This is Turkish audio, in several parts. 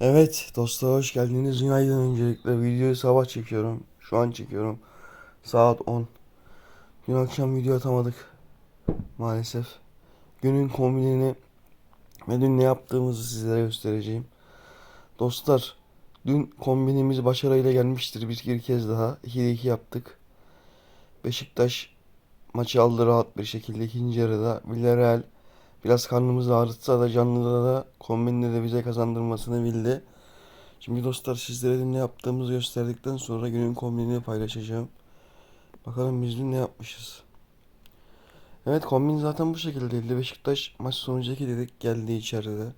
Evet dostlar hoş geldiniz. Günaydın öncelikle. Videoyu sabah çekiyorum. Şu an çekiyorum. Saat 10. Dün akşam video atamadık. Maalesef. Günün kombinini ve dün ne yaptığımızı sizlere göstereceğim. Dostlar dün kombinimiz başarıyla gelmiştir bir, bir kez daha. 2'de 2 yaptık. Beşiktaş maçı aldı rahat bir şekilde ikinci yarıda. Villarreal biraz karnımızı ağrıtsa da canlıda da kombinde de bize kazandırmasını bildi. Şimdi dostlar sizlere ne yaptığımızı gösterdikten sonra günün kombinini paylaşacağım. Bakalım biz dün ne yapmışız. Evet kombin zaten bu şekildeydi. Beşiktaş maç sonucu 2 dedik geldi içeride.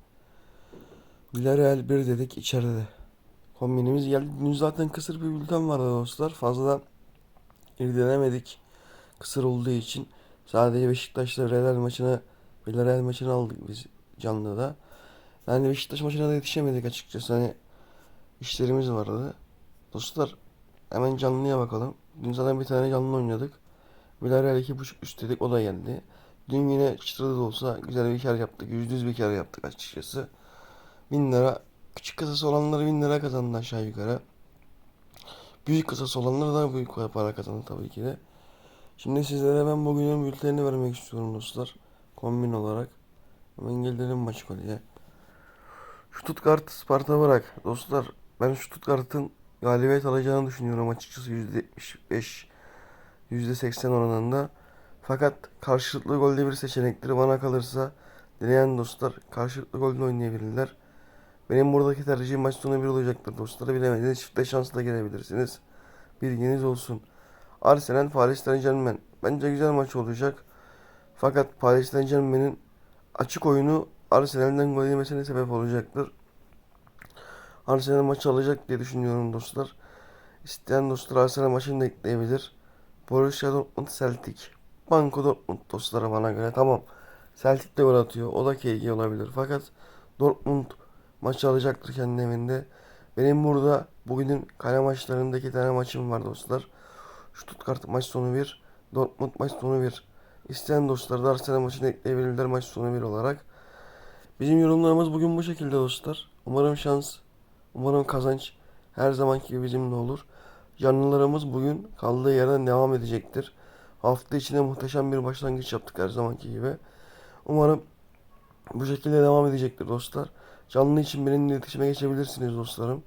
Villarreal 1 dedik içeride. Kombinimiz geldi. Dün zaten kısır bir bülten vardı dostlar. Fazla irdelemedik. Kısır olduğu için. Sadece Beşiktaş'la Real maçına Villarreal maçını aldık biz canlıda. Yani Beşiktaş maçına da yetişemedik açıkçası. Hani işlerimiz vardı. Dostlar hemen canlıya bakalım. Dün zaten bir tane canlı oynadık. Villarreal 2.5 üst dedik o da geldi. Dün yine çıtırda da olsa güzel bir kar yaptık. %100 bir kar yaptık açıkçası. 1000 lira. Küçük kasası olanlar 1000 lira kazandı aşağı yukarı. Büyük kasası olanlar daha büyük para kazandı tabii ki de. Şimdi sizlere ben bugünün bültenini vermek istiyorum dostlar. Kombin olarak. Hemen gelelim maç kolye. Stuttgart Sparta bırak. Dostlar ben Stuttgart'ın galibiyet alacağını düşünüyorum açıkçası %75 %80 oranında. Fakat karşılıklı golde bir seçenekleri bana kalırsa dileyen dostlar karşılıklı golde oynayabilirler. Benim buradaki tercihim maç sonu bir olacaktır dostlar. Bilemediniz çifte şansla gelebilirsiniz. Bilginiz olsun. Arsenal Paris Saint Germain. Bence güzel maç olacak. Fakat Paris Saint Germain'in açık oyunu Arsenal'den gol yemesine sebep olacaktır. Arsenal maçı alacak diye düşünüyorum dostlar. İsteyen dostlar Arsenal maçını da ekleyebilir. Borussia Dortmund Celtic. Banko Dortmund dostlara bana göre tamam. Celtic de gol atıyor. O da KG olabilir. Fakat Dortmund maçı alacaktır kendi evinde. Benim burada bugünün kale maçlarında iki tane maçım var dostlar. Stuttgart maç sonu 1. Dortmund maç sonu 1. İsteyen dostlar da Arsenal maçını ekleyebilirler maç sonu 1 olarak. Bizim yorumlarımız bugün bu şekilde dostlar. Umarım şans, umarım kazanç her zamanki gibi bizimle olur. Canlılarımız bugün kaldığı yerden devam edecektir. Hafta içinde muhteşem bir başlangıç yaptık her zamanki gibi. Umarım bu şekilde devam edecektir dostlar. Canlı için benimle iletişime geçebilirsiniz dostlarım.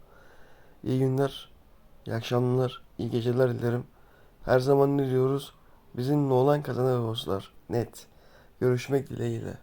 İyi günler, iyi akşamlar, iyi geceler dilerim. Her zaman ne diyoruz? Bizimle olan kazanır dostlar. Net. Görüşmek dileğiyle.